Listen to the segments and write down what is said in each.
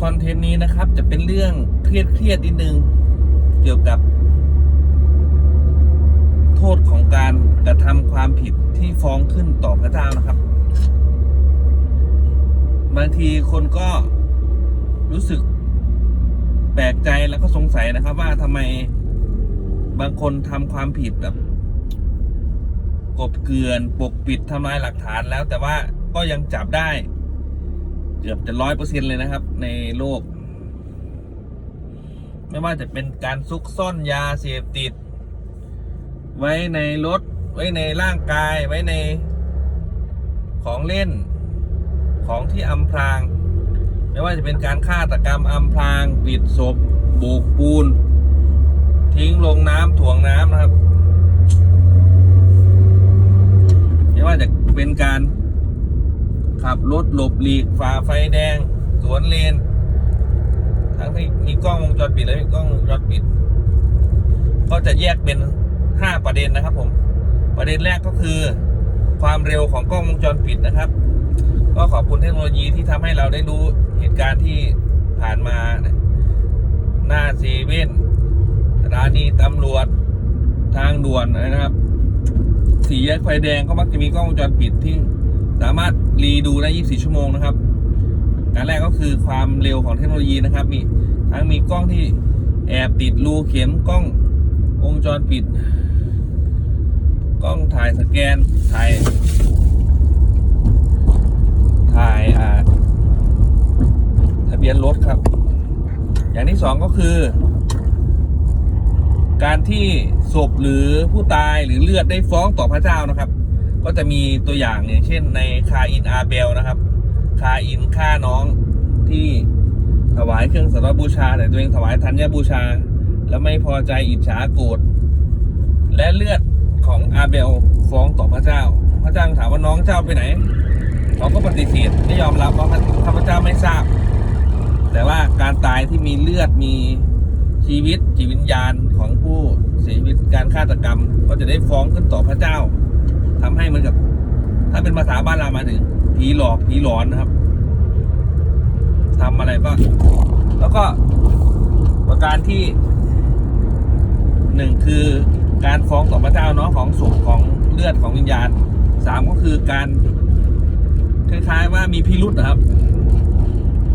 คอนเทนต์นี้นะครับ จะเป็นเรื่องเครียดเครียดๆนิดนึง เกี่ยวกับ โทษของการกระทำความผิดที่ฟ้องขึ้นต่อพระเจ้านะครับ บางทีคนก็รู้สึกแปลกใจแล้วก็สงสัยนะครับ ว่าทำไมบางคนทำความผิดแบบกบเกลื่อนปกปิดทำลายหลักฐานแล้ว แต่ว่าก็ยังจับได้ เกือบจะร้อยเปอร์เซ็นเลยนะครับ ในโลก ไม่ว่าจะเป็นการซุกซ่อนยาเสพติด ไว้ในรถ ไว้ในร่างกายไว้ในของเล่นของที่อำพราง ไม่ว่าจะเป็นการฆาตกรรมอำพรางปิดศพโบกปูน ทิ้งลงน้ำถ่วงน้ำนะครับ ไม่ว่าจะเป็นการ ขับรถหลบหลีกฝ่าไฟแดง สวนเลน ทั้งที่มีกล้องวงจรปิดและมีกล้องวงจรปิด ก็จะแยกเป็นห้าประเด็นนะครับ ผม ประเด็นแรกก็คือ ความเร็วของกล้องวงจรปิดนะครับ ก็ขอบคุณเทคโนโลยีที่ทำให้เราได้รู้เหตุการณ์ที่ผ่านมา หน้าเซเว่นสถานีตำรวจทางด่วนนะครับ สีแยกไฟแดงก็มักจะมีกล้องวงจรปิดที่ สามารถรีดูได้ 24 ชั่วโมงนะครับ การแรกก็คือความเร็วของเทคโนโลยีนะครับ มีทั้งมีกล้องที่แอบติดรูเข็มกล้องวงจรปิด กล้องถ่ายสแกนถ่ายถ่ายอ่าทะเบียนรถครับ อย่างที่สองก็คือ การที่ศพหรือผู้ตายหรือเลือดได้ฟ้องต่อพระเจ้านะครับ ก็จะมีตัวอย่างอย่างเช่นในคาอินอาเบลนะครับคาอินฆ่าน้องที่ถวายเครื่องสักการบูชาแต่ตัวเองถวายธัญบูชา แล้วไม่พอใจอิจฉาโกรธและเลือดของอาเบลฟ้องต่อพระเจ้า พระเจ้าถามว่าน้องเจ้าไปไหนเขาก็ปฏิเสธไม่ยอมรับว่าข้าพเจ้าไม่ทราบ แต่ว่าการตายที่มีเลือดมีชีวิตจิตวิญญาณของผู้เสียชีวิตการฆาตกรรม ก็จะได้ฟ้องขึ้นต่อพระเจ้า ทำให้เหมันกับ ถ้าเป็นภาษาบ้านเรามาถึงผีหลอกผีหลอนนะครับทำอะไรก็ แล้วก็ประการที่หนึ่งคือการฟ้องต่อพระเจ้าเนาะของศพของเลือดของวิญญาณสามก็คือการคล้ายๆว่ามีพิรุษนะครับ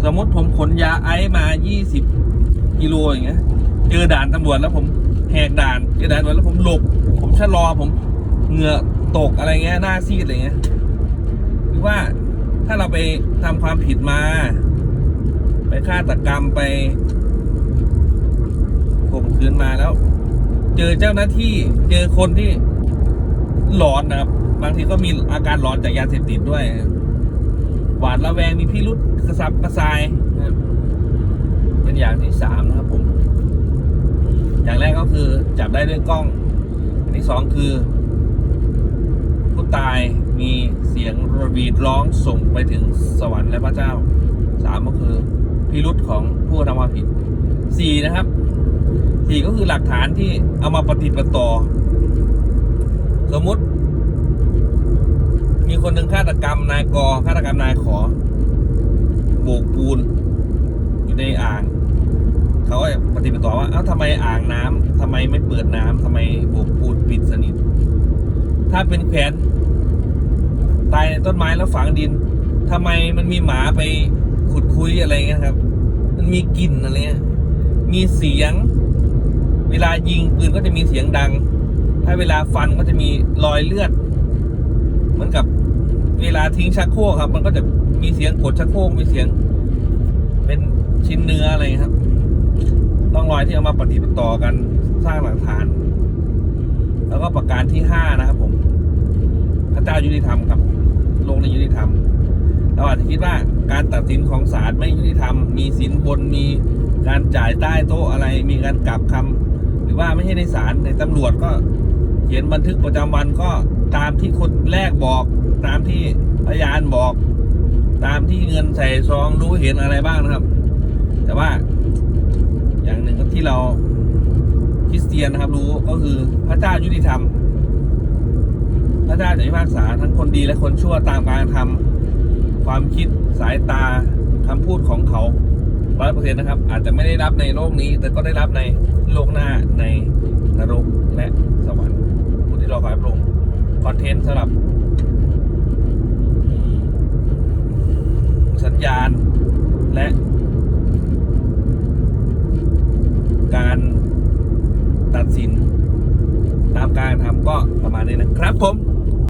สมมติผมขนยาไอซ์มา20กิโลอย่างเงี้ย เจอด่านตำรวจแล้วผมแหกด่านเจอด่านตำรวจแล้วผมหลบ ผมชะลอผมเหงื่อ ตกอะไรเงี้ยหน้าซีดอะไรเงี้ยหรือว่าถ้าเราไปทำความผิดมา ไปฆาตกรรมไปข่มขืนมาแล้ว เจอเจ้าหน้าที่เจอคนที่หลอนนะครับ บางทีก็มีอาการหลอนจากยาเสพติดด้วย หวาดระแวงมีพิรุษกระสับกระส่ายนะครับเป็นอย่างที่สามนะครับผม อย่างแรกก็คือจับได้ด้วยกล้อง อันที่สองคือ ตายมีเสียงระวีดร้องส่งไปถึงสวรรค์และพระเจ้าสามก็คือพิรุษของผู้ทำความผิดสี่นะครับสี่ก็คือหลักฐานที่เอามาปฏิดประต่อ สมมุติ มีคนหนึ่งฆาตกรรมนายกอฆาตกรรมนายขอโบกปูนอยู่ในอ่างเขาก็ปฏิบัติต่อว่าเอ้าทำไมอ่างน้ำทำไมไม่เปิดน้ำทำไมโบกปูนปิดสนิท ถ้าเป็นแขวน ตายในต้นไม้แล้วฝังดินทำไมมันมีหมาไปขุดคุยอะไรเงี้ยครับ มันมีกลิ่นอะไรเงี้ยมีเสียง เวลายิงปืนก็จะมีเสียงดัง ถ้าเวลาฟันก็จะมีรอยเลือด เหมือนกับเวลาทิ้งชักโครกครับ มันก็จะมีเสียงกดชักโครกมีเสียง เป็นชิ้นเนื้ออะไรครับต้องรอยที่เอามาปฏิบัติต่อกันสร้างหลักฐาน แล้วก็ประการที่ห้านะครับผมพระเจ้ายุติธรรมครับโลกในยุติธรรม เราอาจจะคิดว่าการตัดสินของศาลไม่ยุติธรรม มีสินบนมีการจ่ายใต้โต๊ะอะไร มีการกลับคำหรือว่าไม่ใช่ในศาลในตำรวจก็เขียนบันทึกประจำวันก็ตามที่คนแรกบอก ตามที่พยานบอก ตามที่เงินใส่ซองรู้เห็นอะไรบ้างนะครับ แต่ว่าอย่างหนึ่งที่เราคริสเตียนนะครับรู้ก็คือพระเจ้ายุติธรรม พระเจ้าจะพิพากษาทั้งคนดีและคนชั่วตามการทำ ความคิดสายตาคำพูดของเขาร้อยเปอร์เซ็นต์นะครับ อาจจะไม่ได้รับในโลกนี้ แต่ก็ได้รับในโลกหน้าในนรกและสวรรค์ผู้ที่รอคอยพระองค์คอนเทนต์สำหรับ สัญญาณและ การตัดสินตามการทำก็ประมาณนี้นะครับผม